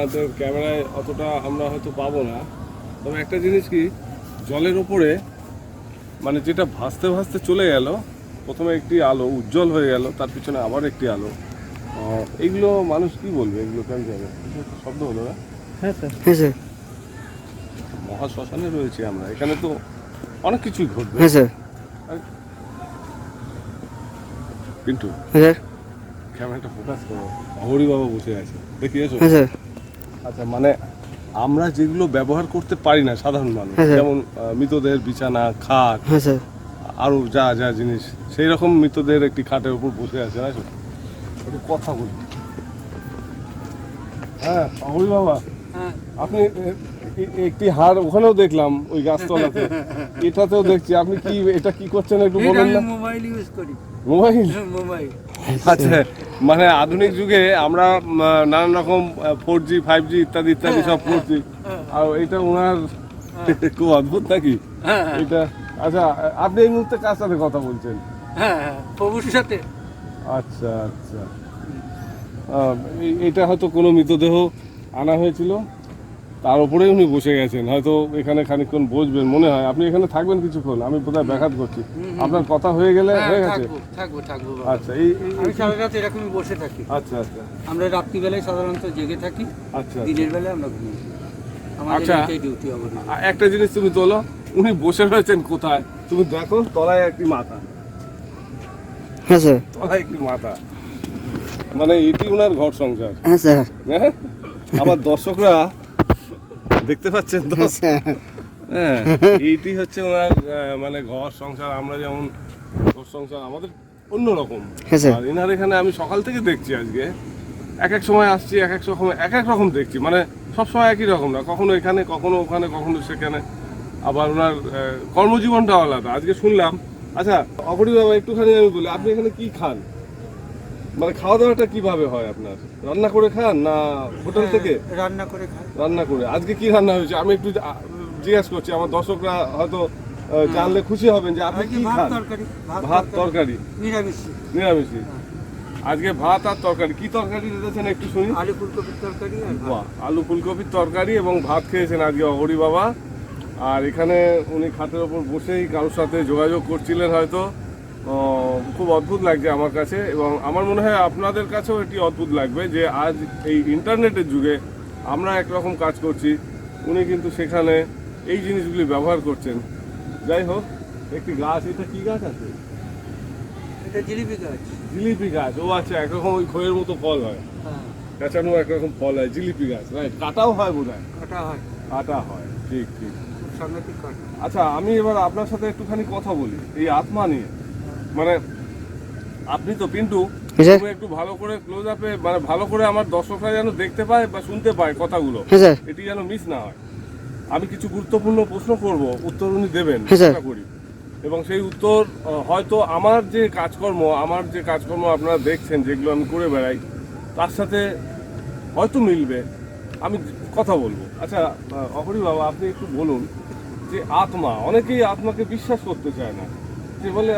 আমাদের ক্যামেরায় অতটা আমরা হয়তো পাবো না। তবে একটা জিনিস কি জলের ওপরে মানে যেটা ভাসতে ভাসতে চলে গেল প্রথমে একটি আলো উজ্জ্বল হয়ে গেল তার পিছনে আবার একটি আলো। আহ, এইগুলো মানুষ কি বলবে? এগুলো কেন যাবে? শব্দ হলো না? হ্যাঁ স্যার। হ্যাঁ স্যার। মহা শ্মশানে রয়েছে আমরা এখানে তো অনেক কিছুই ঘটবে। হ্যাঁ স্যার। কিন্তু হ্যাঁ স্যার। ক্যামেরাটা ফোকাস করো। হরি বাবা বসে আছে। দেখি এসো হ্যাঁ স্যার। আচ্ছা মানে আমরা যেগুলো ব্যবহার করতে পারি না সাধারণ মানুষ হ্যাঁ, যেমন মৃতদেহের বিছানা খাট আরও যা যা জিনিস সেই রকম মৃতদেহের একটি খাটের উপর বসে আছে না একটু কথা বলি হ্যাঁ হরি বাবা হ্যাঁ আপনি একটি হার ওখানেও দেখলাম ওই গাছতলাতে। এটাতেও দেখছি আপনি কি এটা কি করছেন একটু বলুন না? মোবাইল ইউজ করি। মোবাইল? মোবাইল। আচ্ছা। মানে আধুনিক যুগে আমরা নানান রকম ফোর জি ফাইভ জি ইত্যাদি ইত্যাদি সব করছি আর এটা ওনার খুব অদ্ভুত নাকি? হ্যাঁ এটা আচ্ছা আপনি এই মুহূর্তে কার সাথে কথা বলছেন? হ্যাঁ হ্যাঁ প্রভুর সাথে। আচ্ছা আচ্ছা। এটা হয়তো কোনো মৃতদেহ আনা হয়েছিল। তার উপরে উনি বসে গেছেন। হয়তো এখানে খানিকক্ষণ বসবেন মনে হয়। আপনি এখানে থাকবেন কিছুক্ষণ আমি বোধহয় ব্যাঘাত করছি আপনার কথা হয়ে গেলে হ্যাঁ, হয়ে গেছে। থাকব থাকব থাকব আচ্ছা এই আমি সারা রাত এরকমই বসে থাকি। আচ্ছা আচ্ছা। আমরা রাত্রিবেলায় সাধারণত জেগে থাকি আচ্ছা দিনের বেলায় আমরা ঘুমি আমাদের আচ্ছা। একটা জিনিস তুমি তোলো উনি বসে রয়েছেন কোথায়? তুমি দেখো তলায় একটি মাথা। হ্যাঁ স্যার। তলায় একটি মাথা। মানে এটি ওনার ঘর সংসার। হ্যাঁ স্যার। হ্যাঁ? আমার দর্শকরা দেখতে পাচ্ছেন তো? হ্যাঁ এইটি হচ্ছে ওনার মানে ঘর সংসার আমরা যেমন ঘর সংসার আমাদের অন্যরকম। হ্যাঁ, স্যার। আর এনার এখানে আমি সকাল থেকে দেখছি আজকে। এক এক সময় আসছি এক এক সময় এক এক রকম দেখছি। মানে সব সময় একই রকম না কখনো এখানে কখনো ওখানে কখনো সেখানে। আবার ওনার কর্মজীবনটা আলাদা। আজকে শুনলাম আচ্ছা অপরি বাবা একটুখানি আমি বলি আপনি এখানে কি খান? মানে খাওয়া দাওয়াটা কীভাবে হয় আপনার? রান্না করে খান না হোটেল থেকে? হ্যাঁ, রান্না করে খাই। রান্না করে। আজকে কি রান্না হয়েছে? আমি একটু জিজ্ঞেস করছি আমার দর্শকরা হয়তো জানলে খুশি হবেন যে আপনি কি ভাত খান? তরকারি ভাত তরকারি। নিরামিষ। নিরামিষই আজকে ভাত আর তরকারি। কি তরকারি দিতেছেন একটু শুনি? আলু ফুলকপির তরকারি বাহ আলু ফুলকপির তরকারি এবং ভাত খেয়েছেন আজকে অগরি বাবা। আর এখানে উনি খাটের ওপর বসেই কারোর সাথে যোগাযোগ করছিলেন হয়তো। খুব অদ্ভুত লাগছে আমার কাছে এবং আমার মনে হয় আপনাদের কাছেও এটি অদ্ভুত লাগবে যে আজ এই ইন্টারনেটের যুগে আমরা একরকম কাজ করছি উনি কিন্তু সেখানে এই জিনিসগুলি ব্যবহার করছেন। যাই হোক একটি গাছ এটা কি গাছ আছে? এটা জিলিপি গাছ। জিলিপি গাছ ও আচ্ছা একরকম ওই খয়ের মতো ফল হয়। হ্যাঁ। কাঁচানো একরকম ফল হয় জিলিপি গাছ রাইট কাটাও হয় বোধ হয় কাটা হয়। কাটা হয় ঠিক ঠিক। আচ্ছা আমি এবার আপনার সাথে একটুখানি কথা বলি এই আত্মা নিয়ে। মানে আপনি তো পিন্টু একটু ভালো করে ক্লোজ আপে মানে ভালো করে আমার দর্শকরা যেন দেখতে পায় বা শুনতে পায় কথাগুলো হ্যাঁ এটি যেন মিস না হয়। আমি কিছু গুরুত্বপূর্ণ প্রশ্ন করব উত্তর উনি দেবেন হ্যাঁ, আশা করি। এবং সেই উত্তর হয়তো আমার যে কাজকর্ম আমার যে কাজকর্ম আপনারা দেখছেন যেগুলো আমি করে বেড়াই তার সাথে হয়তো মিলবে। আমি কথা বলব। আচ্ছা অপরি বাবা আপনি একটু বলুন যে আত্মা অনেকেই আত্মাকে বিশ্বাস করতে চায় না। যে বলে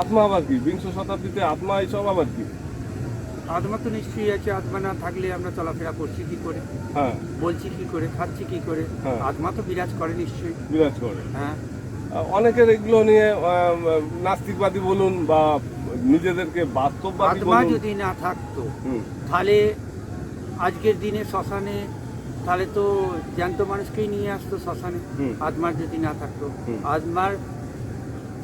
আত্মা আবার কি? বিংশ শতাব্দীতে আত্মা এইসব আবার কি? আত্মা তো নিশ্চয়ই আছে আত্মা না থাকলে আমরা চলাফেরা করছি কি করে? হ্যাঁ। বলছি কি করে? খাচ্ছি কি করে? হ্যাঁ। আত্মা তো বিরাজ করে নিশ্চয়ই। বিরাজ করে। হ্যাঁ। অনেকের এগুলো নিয়ে নাস্তিকবাদী বলুন বা নিজেদেরকে বাস্তববাদী আত্মা যদি না থাকতো তাহলে আজকের দিনে শ্মশানে তাহলে তো জ্যান্ত মানুষকেই নিয়ে আসতো শ্মশানে। আত্মার যদি না থাকতো। আত্মার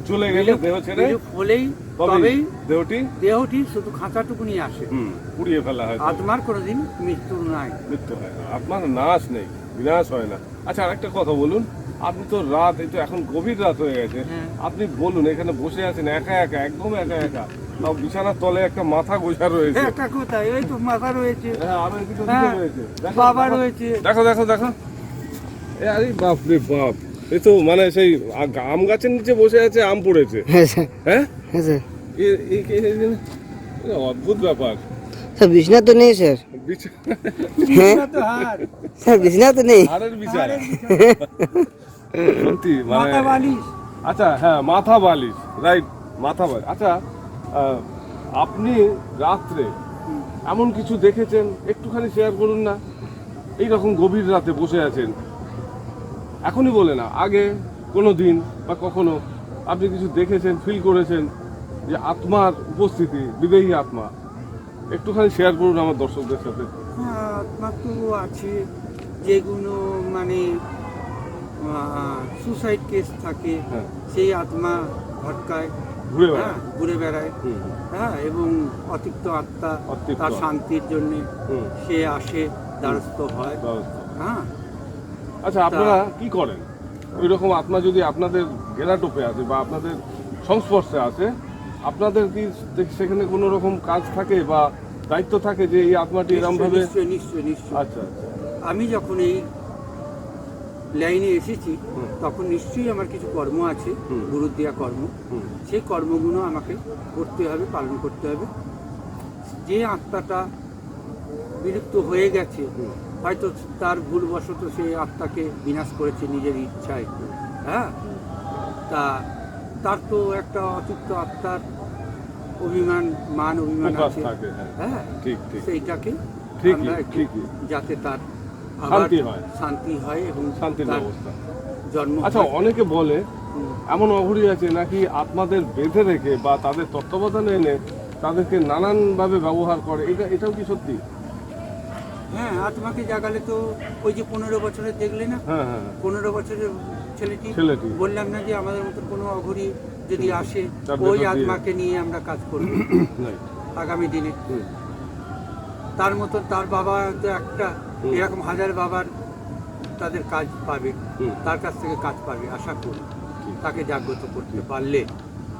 চলে গেলে দেহ ছেড়ে। হলেই তবেই দেহটি দেহটি শুধু খাঁচাটুকু নিয়ে আসে। হুম, পুড়িয়ে ফেলা হয়। আত্মার কোনোদিন মৃত্যু নাই। মৃত্যু হয় না। আপনার নাশ নেই বিনাশ হয় না। আচ্ছা আরেকটা কথা বলুন। আপনি তো রাত এই তো এখন গভীর রাত হয়ে গেছে। হ্যাঁ। আপনি বলুন এখানে বসে আছেন একা একা একদম একা একা। তাও বিছানার তলে একটা মাথা গোছা রয়েছে। একটা কোথায়? ওই তো মাথা রয়েছে। হ্যাঁ হ্যাঁ, রয়েছে। দেখো, বাবা দেখো। রয়েছে। দেখো দেখো দেখো। আরে বাপ রে বাপ। এ তো মানে সেই আম গাছের নিচে বসে আছে আম পড়েছে। হ্যাঁ হ্যাঁ? হ্যাঁ অদ্ভুত ব্যাপার। স্যার বিছনা তো নেই স্যার। হ্যাঁ? তো হার। স্যার বিছনা তো নেই। সত্যি মানে বালিশ। আচ্ছা হ্যাঁ মাথা বালিশ রাইট মাথা বালিশ। আচ্ছা আপনি রাত্রে এমন কিছু দেখেছেন? একটুখানি শেয়ার করুন না। এই রকম গভীর রাতে বসে আছেন। এখনই বলে না আগে কোনো দিন বা কখনো। আপনি কিছু দেখেছেন ফিল করেছেন যে আত্মার উপস্থিতি বিদেহী আত্মা। একটুখানি শেয়ার করুন আমার দর্শকদের সাথে। হ্যাঁ আত্মা তো আছে যেগুলো মানে সুসাইড কেস থাকে হ্যাঁ। সেই আত্মা ভটকায় ঘুরে হ্যাঁ বেড়ান ঘুরে বেড়ায়। হ্যাঁ এবং অতিক্ত আত্মা তার শান্তির জন্য সে আসে দ্বারস্থ হয়। হ্যাঁ আচ্ছা আপনারা কি করেন? ওই রকম আত্মা যদি আপনাদের ঘেরাটোপে আছে বা আপনাদের সংস্পর্শে আছে আপনাদের কি সেখানে কোনো রকম কাজ থাকে বা দায়িত্ব থাকে যে এই আত্মাটি এরকম ভাবে নিশ্চয় নিশ্চয় নিশ্চয় আচ্ছা আচ্ছা। আমি যখন এই লাইনে এসেছি তখন নিশ্চয়ই আমার কিছু কর্ম আছে। গুরুর দেওয়া কর্ম। সেই কর্মগুলো আমাকে করতে হবে পালন করতে হবে। যে আত্মাটা বিলুপ্ত হয়ে গেছে। হয়তো তার ভুলবশত সেই আত্মাকে বিনাশ করেছে নিজের ইচ্ছায়। হ্যাঁ? তা তার তো একটা অতিরিক্ত আত্মার অভিমান মান অভিমান আছে। হ্যাঁ। হ্যাঁ? ঠিক ঠিক। সেইটাকে যাতে তার শান্তি হয়। শান্তি হয় এবং শান্তির তার ব্যবস্থা। জন্ম আচ্ছা অনেকে বলে এমন অঘরি আছে নাকি আত্মাদের বেঁধে রেখে বা তাদের তত্ত্বাবধানে এনে তাদেরকে নানানভাবে ব্যবহার করে। এটা এটাও কি সত্যি? হ্যাঁ আত্মাকে জাগালে তো ওই যে পনেরো বছরের দেখলে না? হ্যাঁ হ্যাঁ। পনেরো বছরের ছেলেটি? ছেলেটি। বললাম না যে আমাদের মতো কোনো অঘরি যদি আসে তার ওই ভেতর দিয়ে- আত্মাকে নিয়ে আমরা কাজ করব। আগামী দিনে। হুম, তার মতো তার বাবা তো একটা হুম। এরকম হাজার বাবার তাদের কাজ পাবে হুম। তার কাছ থেকে কাজ পাবে আশা করি। ঠিক। তাকে জাগ্রত করতে পারলে।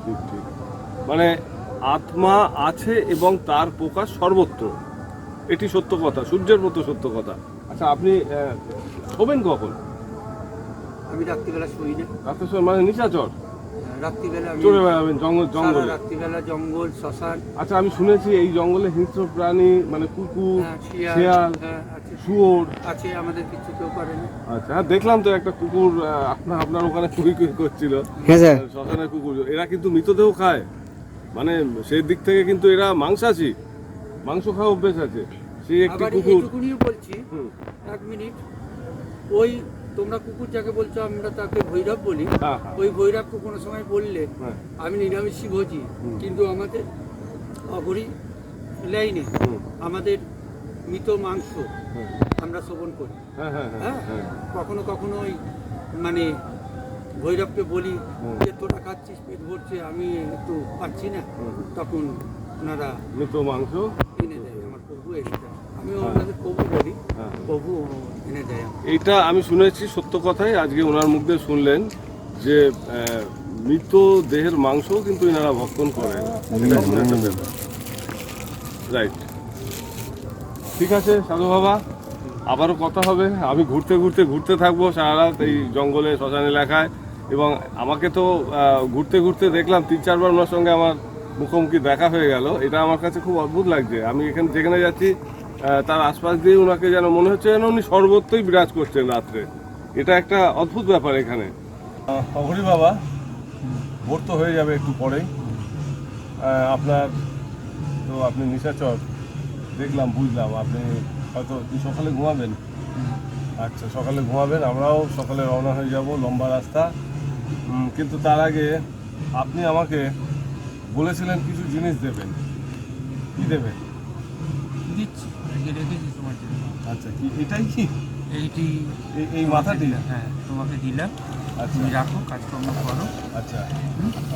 ঠিক ঠিক। মানে আত্মা আছে এবং তার প্রকাশ সর্বত্র। এটি সত্য কথা সূর্যের মতো সত্য কথা। আচ্ছা আপনি শোবেন কখন? আমি রাত্রিবেলা শুই না। রাতের সময় মানে নিশাচর রাত্রিবেলা আমি চলে বেড়াবেন জঙ্গল জঙ্গলে? রাত্রিবেলা জঙ্গল শ্মশান। আচ্ছা আমি শুনেছি এই জঙ্গলে হিংস্র প্রাণী মানে কুকুর হ্যাঁ, শিয়াল হ্যাঁ, আছে। শুয়োর। আছে আমাদের কিছু কেউ করে না। আচ্ছা হ্যাঁ দেখলাম তো একটা কুকুর আপনার আপনার ওখানে কুই কুই করছিল। হ্যাঁ স্যার। শ্মশানের কুকুর। এরা কিন্তু মৃতদেহ খায়। মানে সেই দিক থেকে কিন্তু এরা মাংসাশী। মাংস খাওয়া অভ্যেস আছে। সেই একটি কুকুর। বলছি এক মিনিট। ওই তোমরা কুকুর যাকে বলছো আমরা তাকে ভৈরব বলি। হ্যাঁ হ্যাঁ ওই ভৈরবকে কোনো সময় বললে হ্যাঁ। আমি নিরামিষই ভোজি কিন্তু আমাদের অঘরি লাইনে আমাদের মৃত মাংস আমরা শোভন করি। হ্যাঁ হ্যাঁ হ্যাঁ হ্যাঁ? হ্যাঁ। কখনো কখনো ওই মানে ভৈরবকে বলি যে তোরা খাচ্ছিস পেট ভরছে আমি একটু পাচ্ছি না। তখন ওনারা মৃত মাংস। আমিও হ্যাঁ। হ্যাঁ। আমি শুনেছি সত্য কথাই আজকে ওনার মুখ দিয়ে শুনলেন যে মৃত দেহের মাংস কিন্তু এনারা ভক্ষণ করেন। এটা রাইট ঠিক আছে সাধু বাবা আবারও কথা হবে। আমি ঘুরতে ঘুরতে ঘুরতে থাকব সারা রাত এই জঙ্গলে শ্মশান এলাকায় এবং আমাকে তো ঘুরতে ঘুরতে দেখলাম তিন চারবার ওনার সঙ্গে আমার মুখোমুখি দেখা হয়ে গেল। এটা আমার কাছে খুব অদ্ভুত লাগছে। আমি এখানে যেখানে যাচ্ছি তার আশপাশ দিয়ে ওনাকে যেন মনে হচ্ছে যেন উনি সর্বত্রই বিরাজ করছেন রাত্রে। এটা একটা অদ্ভুত ব্যাপার এখানে। অঘরি বাবা, ভোর তো হয়ে যাবে একটু পরেই। আপনার তো আপনি নিশাচর, দেখলাম, বুঝলাম। আপনি হয়তো সকালে ঘুমাবেন? আচ্ছা সকালে ঘুমাবেন, আমরাও সকালে রওনা হয়ে যাব, লম্বা রাস্তা। কিন্তু তার আগে আপনি আমাকে বলেছিলেন কিছু জিনিস দেবেন। কি দেবেন? দিচ্ছি। রেখেছি তোমার জন্য। আচ্ছা কি এটাই কি? এইটি এই- মাথাটি? হ্যাঁ তোমাকে দিলাম। আচ্ছা। তুমি রাখো কাজকর্ম করো। আচ্ছা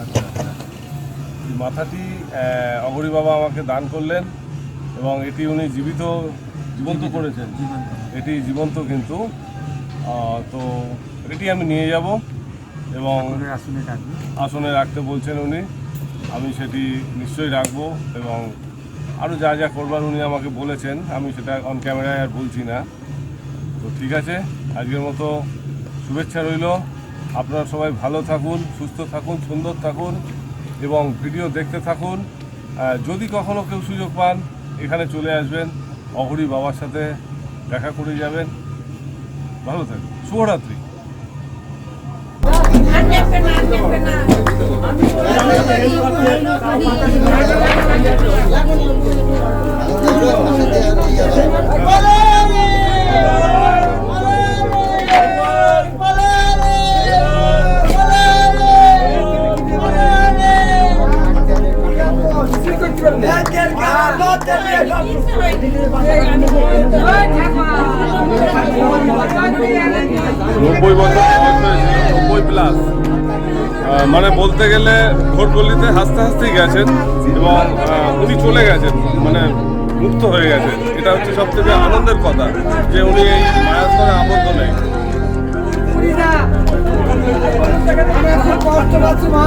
আচ্ছা আচ্ছা। এই মাথাটি অগরি বাবা আমাকে দান করলেন এবং এটি উনি জীবিত জীবন্ত করেছেন। এটি জীবন্ত কিন্তু। তো এটি আমি নিয়ে যাব এবং আসনে রাখতে বলছেন উনি। আমি সেটি নিশ্চয়ই রাখব এবং আরও যা যা করবার উনি আমাকে বলেছেন, আমি সেটা অন ক্যামেরায় আর বলছি না। তো ঠিক আছে, আজকের মতো শুভেচ্ছা রইল। আপনারা সবাই ভালো থাকুন, সুস্থ থাকুন, সুন্দর থাকুন এবং ভিডিও দেখতে থাকুন। যদি কখনো কেউ সুযোগ পান, এখানে চলে আসবেন, অঘরি বাবার সাথে দেখা করে যাবেন। ভালো থাকুন, শুভরাত্রি। নব্বই বছর নব্বই প্লাস মানে বলতে গেলে ভোট গলিতে হাসতে হাসতেই গেছেন এবং উনি চলে গেছেন মানে মুক্ত হয়ে গেছে এটা হচ্ছে সব থেকে আনন্দের কথা যে উনি এই মায়াস্তরে আবদ্ধ নেই কষ্ট পাচ্ছি মা